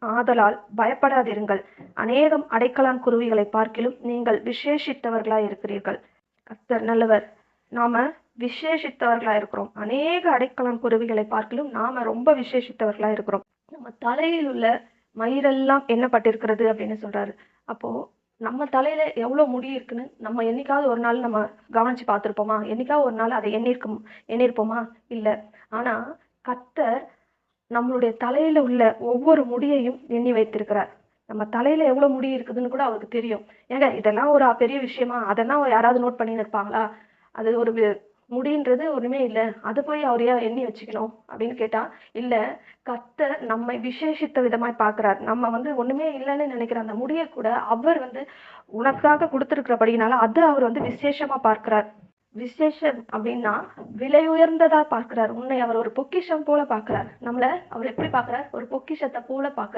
ஆதலால் பயப்படாதிருங்கள். அநேகம் அடைக்கலான் குருவிகளை பார்க்கிலும் நீங்கள் விசேஷித்தவர்களாய் இருக்கிறீர்கள். கர்த்தர் நல்லவர். நாம விசேஷித்தவர்களா இருக்கிறோம். அநேக அடைக்கலான் குருவிகளை பார்க்கிலும் நாம ரொம்ப விசேஷித்தவர்களா இருக்கிறோம். நம்ம தலையில் உள்ள மயிரெல்லாம் எண்ணப்பட்டிருக்கிறது அப்படின்னு சொல்றாரு. அப்போ நம்ம தலையில எவ்வளவு முடி இருக்குன்னு நம்ம என்னைக்காவது ஒரு நாள் நம்ம கவனிச்சு பார்த்துருப்போமா? என்னைக்காவது ஒரு நாள் அதை எண்ணிருக்கும் எண்ணிருப்போமா? இல்லை. ஆனா கர்த்தர் நம்மளுடைய தலையில உள்ள ஒவ்வொரு முடியையும் எண்ணி வைத்திருக்கிறார். நம்ம தலையில எவ்வளவு முடி இருக்குதுன்னு கூட அவருக்கு தெரியும். ஏங்க இதெல்லாம் ஒரு பெரிய விஷயமா? அதெல்லாம் யாராவது நோட் பண்ணி இருப்பாங்களா அது ஒரு முடின்றது ஒண்ணுமே இல்லை. அது போய் அவர் ஏன் எண்ணி வச்சுக்கணும் அப்படின்னு கேட்டா இல்ல கத்த நம்மை விசேஷித்த விதமாய் பாக்குறாரு நம்ம வந்து ஒண்ணுமே இல்லைன்னு நினைக்கிற அந்த முடிய கூட அவர் வந்து உனக்காக கொடுத்துருக்கிறபடினால அதை அவர் வந்து விசேஷமா பார்க்கிறார். விசேஷம் அப்படின்னா விலை உயர்ந்ததா பார்க்கிறார். உன்னை அவர் ஒரு பொக்கிஷம் போல பார்க்கிறார். நம்மள அவர் எப்படி பார்க்கிறார்? ஒரு பொக்கிஷத்தை போல பார்க்கிறார்.